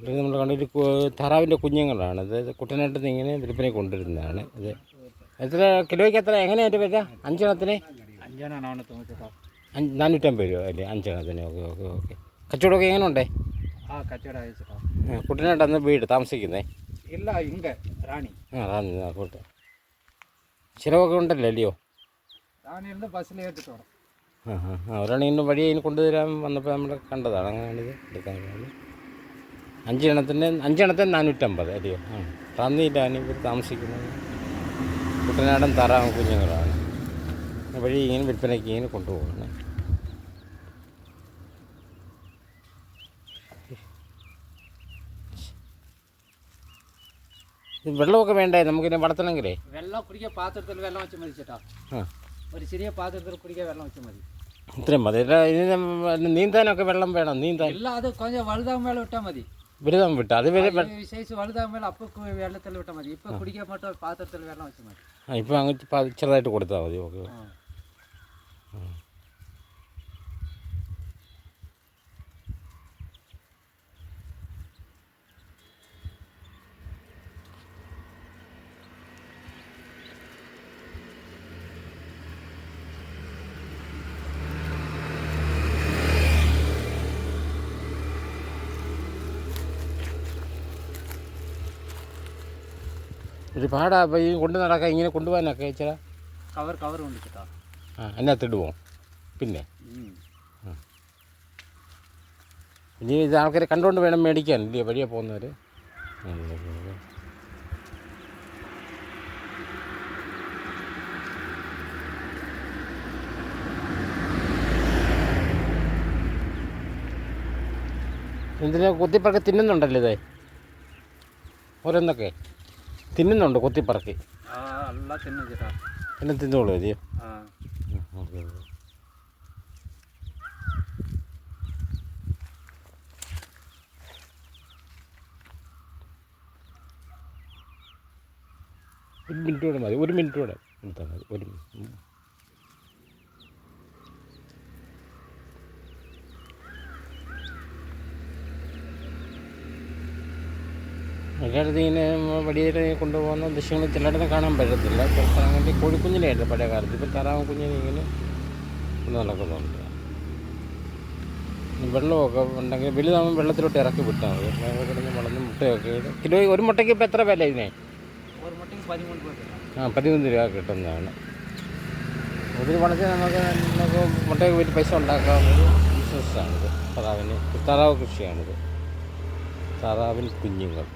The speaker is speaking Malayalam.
ഇത് നമ്മൾ കണ്ടൊരു താറാവിന്റെ കുഞ്ഞുങ്ങളാണ്. ഇത് കുട്ടനായിട്ട് ഇങ്ങനെ വിൽപ്പനയ്ക്ക് കൊണ്ടുവരുന്നതാണ് ഇത്. എത്ര കിലോയ്ക്ക് എത്ര? എങ്ങനെയാ അതിന്റെ വില? അഞ്ചെണ്ണത്തിന്? നാനൂറ്റമ്പത് രൂപ അല്ലേ? അഞ്ചെണ്ണത്തിന്. Okay okay okay. കച്ചവടമൊക്കെ എങ്ങനെ ഉണ്ടേ ആ കച്ചവടം കുട്ടനാട്ടന്ന് വീട് താമസിക്കുന്നേ? ഇല്ല ഇങ്ങനെ റാണി. ആ റാണി കൂട്ടെ ചിലവൊക്കെ ഉണ്ടല്ലോ അല്ലയോ? റാണിയിൽ ബസ്സിൽ ആ ആ ഒരാളിങ്ങനെ വഴി അതിന് കൊണ്ടുവരാൻ വന്നപ്പോൾ നമ്മൾ കണ്ടതാണ്. അങ്ങനെയാണിത്. എടുക്കാൻ പോകുന്നത് അഞ്ചെണ്ണത്തെ നാനൂറ്റമ്പത് അല്ലയോ ആ റാന്നിയിലാണ് ഇവർ താമസിക്കുന്നത്. കുട്ടനാടൻ താറാവ് കുഞ്ഞുങ്ങളാണ്. വഴി ഇങ്ങനെ വിൽപ്പനയ്ക്ക് ഇങ്ങനെ കൊണ്ടുപോകുന്നത് വെള്ളമൊക്കെ വേണ്ടേ? നമുക്കിനെ വളർത്തണമെങ്കിലേ? വെള്ളം കുടിക്കാൻ പാത്രത്തിൽ വെള്ളം വെച്ച് മതി ചേട്ടാ. ഒരു ചെറിയ പാത്രത്തിൽ കുടിക്കാൻ വെള്ളം വെച്ച് മതി. ഇത്രയും മതി. നീന്താനൊക്കെ വെള്ളം വേണം. നീന്താൻ. ഇല്ല അത് കൊഞ്ചം വലുതാകുമ്പോൾ വെള്ളം വിട്ടാൽ മതി. ബിരുദം വിട്ടു അത് വരെ സൈസ് വലുതാകും മേലെ അപ്പോൾ വെള്ളത്തിൽ വിട്ടാൽ മതി ഇപ്പൊ കുടിക്കാൻ പറ്റുന്ന പാത്രത്തിൽ വെള്ളം വെച്ച് മതി ആ ഇപ്പം അങ്ങ് പ- ചെറുതായിട്ട് കൊടുത്താൽ ഒരു പാടാ അപ്പോൾ ഈ കൊണ്ട് നടക്കാൻ ഇങ്ങനെ കൊണ്ടുപോകാനൊക്കെ ഇച്ചിരി കവർ കവർ കൊണ്ടിട്ടാ ആ പോകും പിന്നെ? ഇനി ഇത് ആൾക്കാരെ കണ്ടുകൊണ്ട് വേണം മേടിക്കാൻ ഇല്ലേ? വഴിയെ പോകുന്നവർ എന്തിനാ കുത്തിപ്പറക്കെ തിന്നുന്നുണ്ടല്ലോ ഇതേ? ഓരോന്നൊക്കെ. തിന്നുന്നുണ്ട് കൊത്തിപ്പറക്കി. എന്നെ തിന്നോളൂ ഓക്കെ ഒരു മിനിറ്റ് കൂടെ മതി ഒരു മിനിറ്റ് കൂടെ. എടുത്താൽ മതി ഒരു എല്ലായിടത്തും ഇങ്ങനെ കൊണ്ടുപോകുന്ന ദൃശ്യങ്ങൾ ചിലയിടത്ത് കാണാൻ പറ്റത്തില്ല. ചില സ്ഥലങ്ങളിൽ കോഴിക്കുഞ്ഞിനായിരുന്നു പഴയ കാലത്ത് ഇപ്പോൾ താറാവ് കുഞ്ഞിനെ ഇങ്ങനെ കൊണ്ട് നടക്കുന്നുണ്ട്. വെള്ളമൊക്കെ ഉണ്ടെങ്കിൽ വലുതാകുമ്പോൾ വെള്ളത്തിലോട്ട് ഇറക്കി വിട്ടാൽ മതി. വെള്ളം കിടന്ന് വളർന്ന് മുട്ടയൊക്കെ കിലോ ഒരു മുട്ടയ്ക്ക് ഇപ്പോൾ എത്ര വില ഇതിനെ? ആ പതിമൂന്ന് രൂപ കിട്ടുന്നതാണ്. അതിന് വളച്ച് നമുക്ക് നമുക്ക് മുട്ടയൊക്കെ വിറ്റ് പൈസ ഉണ്ടാക്കാവുന്ന ഒരു ബിസിനസ്സാണിത് താറാവിന് താറാവ് കൃഷിയാണിത്. താറാവിൻ കുഞ്ഞുങ്ങൾ.